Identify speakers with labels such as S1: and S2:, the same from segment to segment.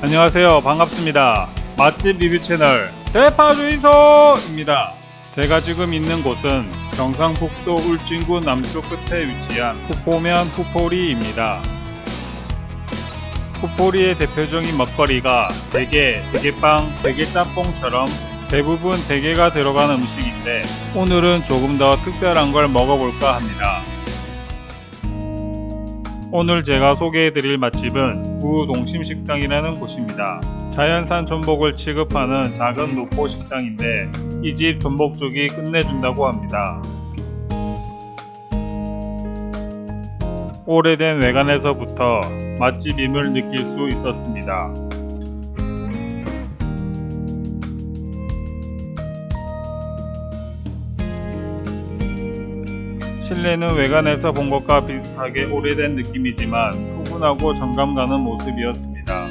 S1: 안녕하세요. 반갑습니다. 맛집 리뷰 채널 대파주의소입니다. 제가 지금 있는 곳은 경상북도 울진군 남쪽 끝에 위치한 후포면 후포리입니다. 후포리의 대표적인 먹거리가 대게, 대게빵, 대게짬뽕처럼 대부분 대게가 들어간 음식인데 오늘은 조금 더 특별한 걸 먹어볼까 합니다. 오늘 제가 소개해드릴 맛집은 구동심식당이라는 곳입니다. 자연산 전복을 취급하는 작은 노포 식당인데 이 집 전복죽이 끝내준다고 합니다. 오래된 외관에서부터 맛집임을 느낄 수 있었습니다. 실내는 외관에서 본 것과 비슷하게 오래된 느낌이지만 푸근하고 정감 가는 모습이었습니다.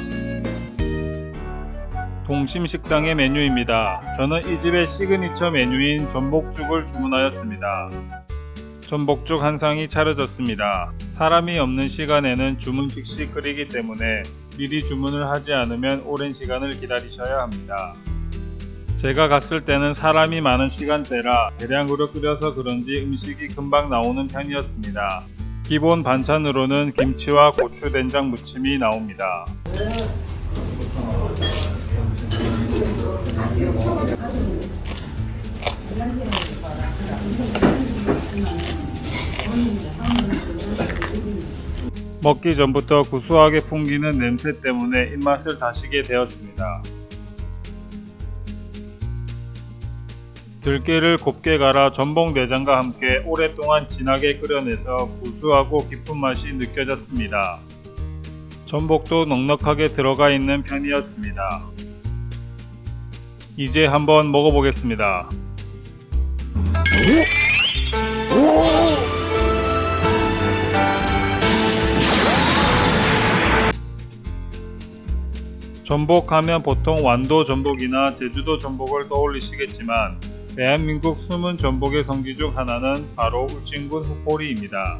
S1: 동심식당의 메뉴입니다. 저는 이 집의 시그니처 메뉴인 전복죽을 주문하였습니다. 전복죽 한 상이 차려졌습니다. 사람이 없는 시간에는 주문 즉시 끓이기 때문에 미리 주문을 하지 않으면 오랜 시간을 기다리셔야 합니다. 제가 갔을 때는 사람이 많은 시간대라 대량으로 끓여서 그런지 음식이 금방 나오는 편이었습니다. 기본 반찬으로는 김치와 고추 된장 무침이 나옵니다. 먹기 전부터 구수하게 풍기는 냄새 때문에 입맛을 다시게 되었습니다. 들깨를 곱게 갈아 전복 내장과 함께 오랫동안 진하게 끓여내서 구수하고 깊은 맛이 느껴졌습니다. 전복도 넉넉하게 들어가 있는 편이었습니다. 이제 한번 먹어보겠습니다. 전복하면 보통 완도 전복이나 제주도 전복을 떠올리시겠지만 대한민국 숨은 전복의 성지 중 하나는 바로 울진군 후포리입니다.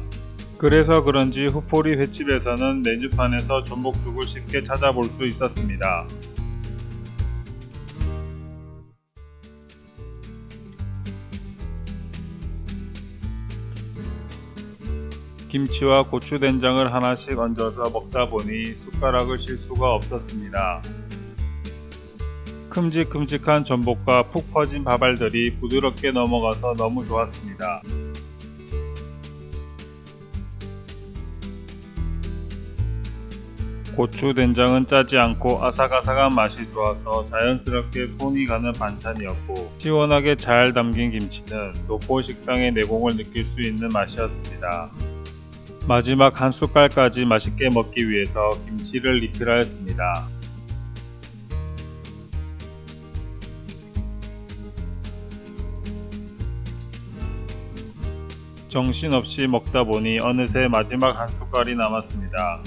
S1: 그래서 그런지 후포리 횟집에서는 메뉴판에서 전복죽을 쉽게 찾아볼 수 있었습니다. 김치와 고추 된장을 하나씩 얹어서 먹다 보니 숟가락을 쉴 수가 없었습니다. 큼직큼직한 전복과 푹 퍼진 밥알들이 부드럽게 넘어가서 너무 좋았습니다. 고추 된장은 짜지 않고 아삭아삭한 맛이 좋아서 자연스럽게 손이 가는 반찬이었고 시원하게 잘 담긴 김치는 노포 식당의 내공을 느낄 수 있는 맛이었습니다. 마지막 한 숟갈까지 맛있게 먹기 위해서 김치를 리필하였습니다. 정신없이 먹다 보니 어느새 마지막 한 숟갈이 남았습니다.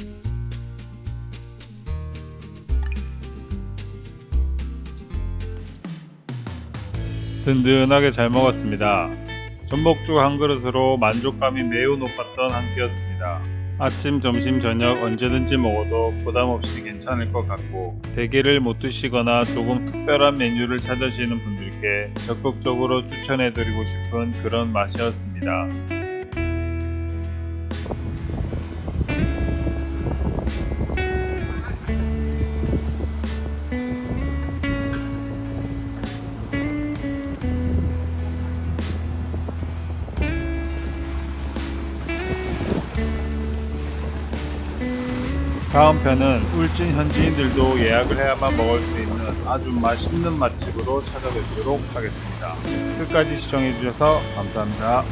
S1: 든든하게 잘 먹었습니다. 전복죽 한 그릇으로 만족감이 매우 높았던 한 끼였습니다. 아침, 점심, 저녁 언제든지 먹어도 부담 없이 괜찮을 것 같고 대게를 못 드시거나 조금 특별한 메뉴를 찾으시는 분들께 적극적으로 추천해드리고 싶은 그런 맛이었습니다. 다음 편은 울진 현지인들도 예약을 해야만 먹을 수 있는 아주 맛있는 맛집으로 찾아뵙도록 하겠습니다. 끝까지 시청해주셔서 감사합니다.